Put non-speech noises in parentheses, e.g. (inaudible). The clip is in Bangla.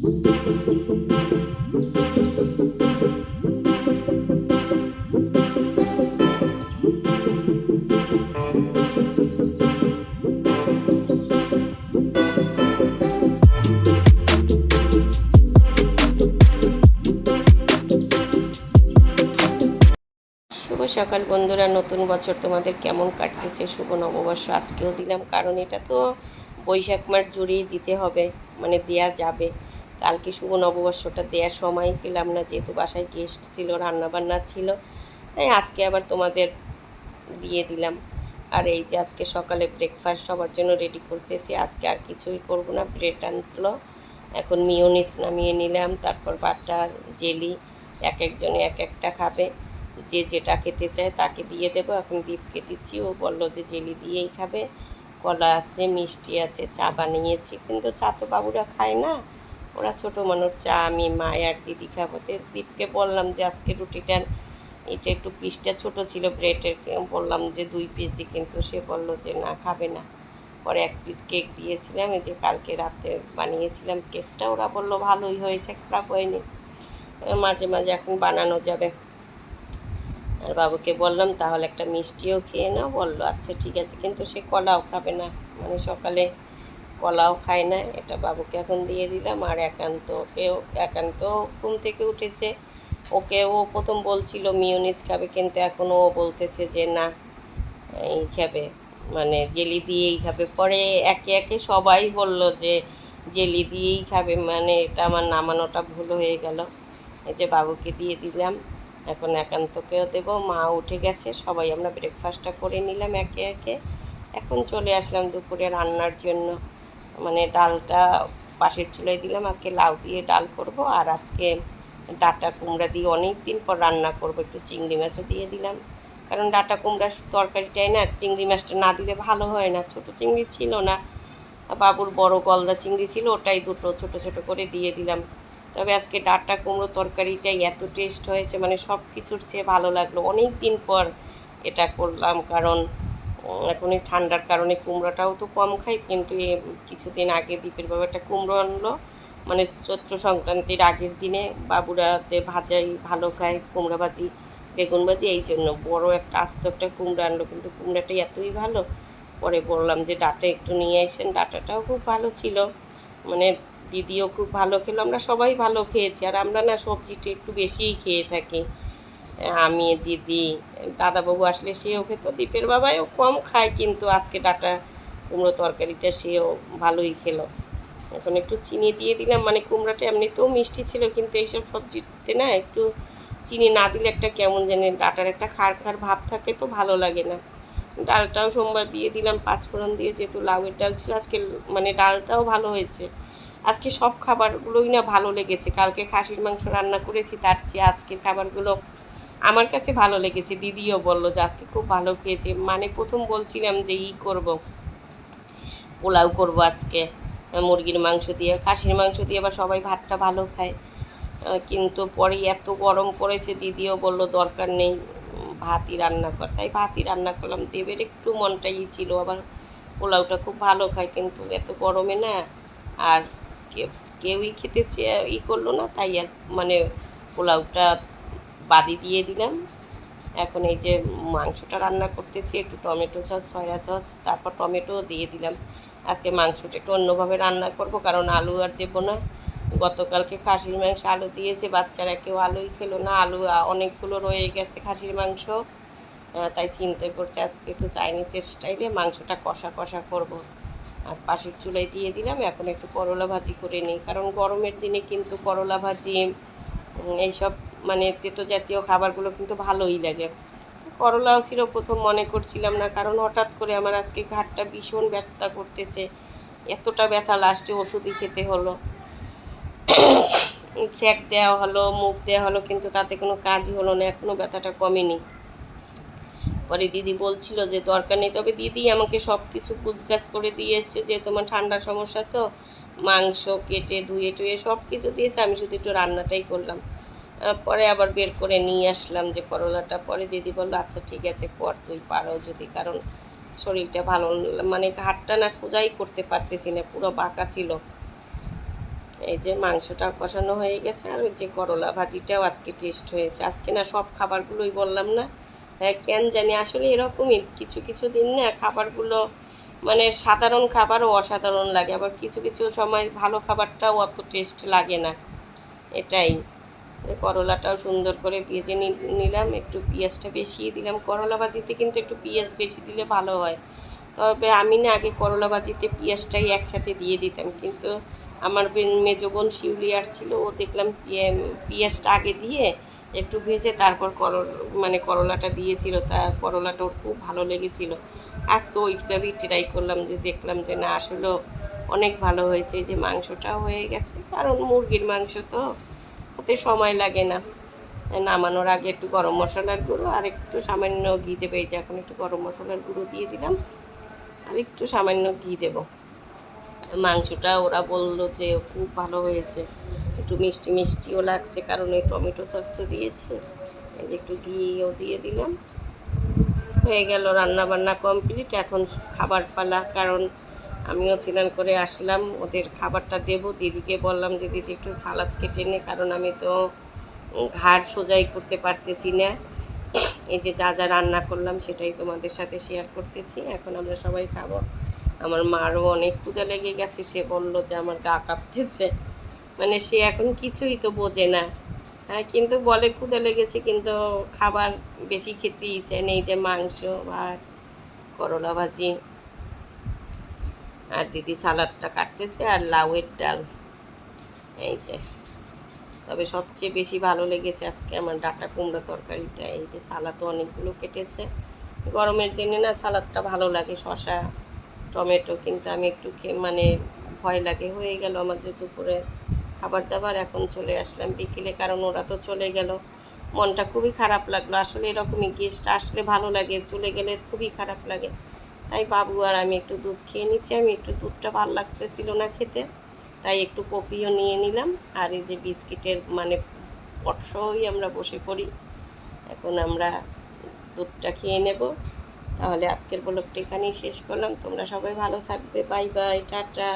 সকাল বন্ধুরা, নতুন বছর তোমাদের কেমন কাটতেছে? শুভ নববর্ষ, আজকেও দিলাম, কারণ এটা তো বৈশাখ মাস জুড়েই দিতে হবে মানে দেয়া যাবে। কালকে শুভ নববর্ষটা দেওয়ার সময় পেলাম না, যেহেতু বাসায় গেস্ট ছিল, রান্নাবান্না ছিল, তাই আজকে আবার তোমাদের দিয়ে দিলাম। আর এই যে আজকে সকালে ব্রেকফাস্ট সবার জন্য রেডি করতেছি, আজকে আর কিছুই করব না ব্রেড আনলো। এখন মিওনিস নামিয়ে নিলাম, তারপর বাটার জেলি এক একজনে এক একটা খাবে। যে যেটা খেতে চায় তাকে দিয়ে দেবো, এখন দীপকে দিচ্ছি, ও বলল যে জেলি দিয়েই খাবে। কলা আছে, মিষ্টি আছে, চা বানিয়েছি, কিন্তু চা তো বাবুরা খায় না। ওরা ছোটো মানুষ চা আমি, মা আর দিদি খাব। তো দীপকে বললাম যে, আজকে রুটিটার এটা একটু পিসটা ছোট ছিল ব্রেডের বললাম যে, দুই পিস দিই কিন্তু সে বলল যে, না, খাবে না। পরে এক পিস কেক দিয়েছিলাম যে কালকে রাতে বানিয়েছিলাম কেকটা। ওরা বলল, ভালোই হয়েছে, খারাপ হয়নি। মাঝে মাঝে এখন বানানো যাবে। আর বাবুকে বললাম, তাহলে একটা মিষ্টিও খেয়ে নাও। বলল আচ্ছা ঠিক আছে। কিন্তু সে কলাও খাবে না। মানে সকালে কলাও খায় না, এটা বাবুকে এখন দিয়ে দিলাম আর একান্ত ওকেও একান্ত ঘুম থেকে উঠেছে। ওকে ও প্রথম বলছিল মিউনিস খাবে, কিন্তু এখন ও বলতেছে যে না, এই খাবে মানে জেলি দিয়েই খাবে। পরে একে একে সবাই বলল যে জেলি দিয়েই খাবে মানে এটা আমার নামানোটা ভুল হয়ে গেল। এই যে বাবুকে দিয়ে দিলাম, এখন একান্তকেও দেব, মা উঠে গেছে, সবাই আমরা ব্রেকফাস্টটা করে নিলাম একে একে। এখন চলে আসলাম দুপুরে রান্নার জন্য। মানে ডালটা পাশের চুলায় দিলাম, আজকে লাউ দিয়ে ডাল করব, আর আজকে ডাটা কুমড়া দিয়ে অনেক দিন পর রান্না করব, একটু চিংড়ি মাছও দিয়ে দিলাম। কারণ ডাটা কুমড়ার তরকারিটাই না, চিংড়ি মাছটা না দিলে ভালো হয় না, ছোট চিংড়ি ছিল না। বাবুর বড় গলদা চিংড়ি ছিল, ওটাই দুটো ছোট ছোট করে দিয়ে দিলাম। তবে আজকে ডাঁটা কুমড়ো তরকারিটাই এত টেস্ট হয়েছে মানে সব কিছুর চেয়ে ভালো লাগল। অনেক দিন পর এটা করলাম, কারণ এখন এই ঠান্ডার কারণে কুমড়োটাও তো কম খাই, কিন্তু কিছুদিন আগে দ্বীপের বাবা একটা কুমড়ো আনলো। মানে চৈত্র সংক্রান্তির আগের দিনে বাবুরাতে ভাজাই ভালো খায়, কুমড়া ভাজি, বেগুন ভাজি, এই জন্য বড় একটা আস্ত একটা কুমড়ো আনলো। কিন্তু কুমড়াটা এতই ভালো, পরে বললাম যে ডাটা একটু নিয়ে আসেন, ডাটাটাও খুব ভালো ছিল। মানে দিদিও খুব ভালো খেলো, আমরা সবাই ভালো খেয়েছি। আর আমরা না সবজিটা একটু বেশিই খেয়ে থাকি। আমি, দিদি দাদাবাবু আসলে সেও খেত দীপের বাবাও কম খায়, কিন্তু আজকে ডাটা কুমড়ো তরকারিটা সেও ভালোই খেলো। এখন একটু চিনি দিয়ে দিলাম মানে কুমড়োটা এমনিতেও মিষ্টি ছিল, কিন্তু এইসব সবজিতে না একটু চিনি না দিলে একটা কেমন জানি ডাটার একটা খার খার ভাব থাকে, তো ভালো লাগে না। ডালটাও সোমবার দিয়ে দিলাম, পাঁচফোড়ন দিয়ে যেহেতু লাউয়ের ডাল ছিল, আজকে মানে ডালটাও ভালো হয়েছে। আজকে সব খাবারগুলোই না ভালো লেগেছে, কালকে খাসির মাংস রান্না করেছি, তার চেয়ে আজকের খাবারগুলো আমার কাছে ভালো লেগেছে। দিদিও বলল যে, আজকে খুব ভালো খেয়েছে। মানে প্রথম বলছিলাম যে, ই করব, পোলাও করব আজকে, মুরগির মাংস দিয়ে। খাসির মাংস দিয়ে আবার সবাই ভাতটা ভালো খায়। কিন্তু পরে এত গরম পড়েছে, দিদিও বলল দরকার নেই, ভাতই রান্না কর। তাই ভাতই রান্না করলাম। দেবের একটু মনটা মনটাই ছিল, আবার পোলাওটা খুব ভালো খায়, কিন্তু এত গরমে না, আর কেউ কেউই খেতে চেয়ে ই করল না, তাই আর মানে পোলাওটা বাদি দিয়ে দিলাম। এখন এই যে মাংসটা রান্না করতেছি, একটু টমেটো সস, সয়া সস, তারপর টমেটো দিয়ে দিলাম। আজকে মাংসটা একটু অন্যভাবে রান্না করব, কারণ আলু আর দেবো না। গতকালকে খাসির মাংস আলু দিয়েছে, বাচ্চারা কেউ আলুই খেলো না। আলু অনেকগুলো রয়ে গেছে খাসির মাংস। তাই চিন্তা করছে আজকে একটু চাইনিজ স্টাইলে মাংসটা কষা কষা করব। আর পাশের চুলায় দিয়ে দিলাম, এখন একটু করলা ভাজি করে নিই। কারণ গরমের দিনে কিন্তু করলা ভাজি এইসব মানে তেতো জাতীয় খাবারগুলো কিন্তু ভালোই লাগে। করলাও ছিল প্রথম মনে করছিলাম না, কারণ হঠাৎ করে আমার আজকে ঘাটটা ভীষণ ব্যথা করতেছে। এতটা ব্যথা লাস্টে ওষুধই খেতে হলো। (coughs) চেক দেওয়া হলো, মুখ দেওয়া হলো, কিন্তু তাতে কোনো কাজই হলো না এখনও ব্যথাটা কমেনি। পরে দিদি বলছিল যে, দরকার নেই, তবে দিদি আমাকে সব কিছু কুচগাছ করে দিয়েছে যে তোমার ঠান্ডার সমস্যা তো, মাংস, কেটে ধুয়ে টুয়ে সব কিছু দিয়েছে, আমি শুধু একটু রান্নাটাই করলাম। পরে আবার বের করে নিয়ে আসলাম যে করলাটা। পরে দিদি বলল আচ্ছা ঠিক আছে, কর, তুই পারো যদি, কারণ শরীরটা ভালো মানে হাতটা না সোজাই করতে পারতেছি না, পুরো বাঁকা ছিল। এই যে মাংসটা কষানো হয়ে গেছে, আর ওই যে করলা ভাজিটাও আজকে টেস্ট হয়েছে। আজকে না সব খাবারগুলোই বললাম না হ্যাঁ কেন জানি আসলে এরকমই, কিছু কিছু দিন না খাবারগুলো মানে সাধারণ খাবারও অসাধারণ লাগে, আবার কিছু কিছু সময় ভালো খাবারটাও অত টেস্ট লাগে না। এটাই। করলাটাও সুন্দর করে ভেজে নিলাম, একটু পেঁয়াজটা বেশি দিলাম। করলা ভাজিতে কিন্তু একটু পেঁয়াজ বেশি দিলে ভালো হয়। তবে আমি না আগে করলা ভাজিতে পেঁয়াজটাই একসাথে দিয়ে দিতাম। কিন্তু আমার মেজো বোন শিউলি আসছিল ও দেখলাম পেঁয়াজটা আগে দিয়ে একটু ভেজে তারপর করল মানে করলাটা দিয়েছিল। তা করলাটা ওর খুব ভালো লেগেছিল। আজকে ওইভাবেই ট্রাই করলাম যে দেখলাম যে না, আসলেও অনেক ভালো হয়েছে। যে মাংসটাও হয়ে গেছে। কারণ মুরগির মাংস তো ওতে সময় লাগে না। নামানোর আগে একটু গরম মশলার গুঁড়ো আর একটু সামান্য ঘি দেবে। এই যে এখন একটু গরম মশলার গুঁড়ো দিয়ে দিলাম। আর একটু সামান্য ঘি দেব। মাংসটা ওরা বলল যে খুব ভালো হয়েছে। একটু মিষ্টি মিষ্টিও লাগছে কারণ ওই টমেটো সস তো দিয়েছে। এই যে একটু ঘিও দিয়ে দিলাম। হয়ে গেল রান্না বান্না কমপ্লিট। এখন খাবার পালা কারণ আমিও চিনান করে আসলাম, ওদের খাবারটা দেবো। দিদিকে বললাম যে, দিদি একটু সালাদ কেটে নে, কারণ আমি তো ঘাড় সোজাই করতে পারতেছি না। এই যে যা যা রান্না করলাম, সেটাই তোমাদের সাথে শেয়ার করতেছি। এখন আমরা সবাই খাব। আমার মারও অনেক ক্ষুদা লেগে গেছে, সে বলল যে, আমার গা কাঁপতেছে। মানে সে এখন কিছুই তো বোঝে না। হ্যাঁ কিন্তু বলে ক্ষুদা লেগেছে, কিন্তু খাবার বেশি খেতেই চায় না এই যে, মাংস, ভাত, করলা ভাজি। আর দিদি সালাদটা কাটতেছে আর লাউয়ের ডাল। এই যে। তবে সবচেয়ে বেশি ভালো লেগেছে আজকে আমার ডাটা কুমড়া তরকারিটা। এই যে সালাদও অনেকগুলো কেটেছে। গরমের দিনে না সালাদটা ভালো লাগে শশা টমেটো কিন্তু আমি একটু খেয়ে মানে ভয় লাগে। হয়ে গেল আমাদের দুপুরে খাবার দাবার এখন চলে আসলাম বিকেলে কারণ ওরা তো চলে গেল। মনটা খুবই খারাপ লাগল। আসলে এরকমই গেস্ট আসলে ভালো লাগে, চলে গেলে খুবই খারাপ লাগে। তাই বাবু আর আমি একটু দুধ খেয়ে নিচ্ছি। আমি একটু দুধটা ভালো লাগতেছিল না খেতে, তাই একটু কফিও নিয়ে নিলাম। আর এই যে বিস্কিটের মানে পটসই আমরা বসে পড়ি, এখন আমরা দুধটা খেয়ে নেব। তাহলে আজকের ব্লগটা এখানেই শেষ করলাম। তোমরা সবাই ভালো থাকবে। Bye bye, tata.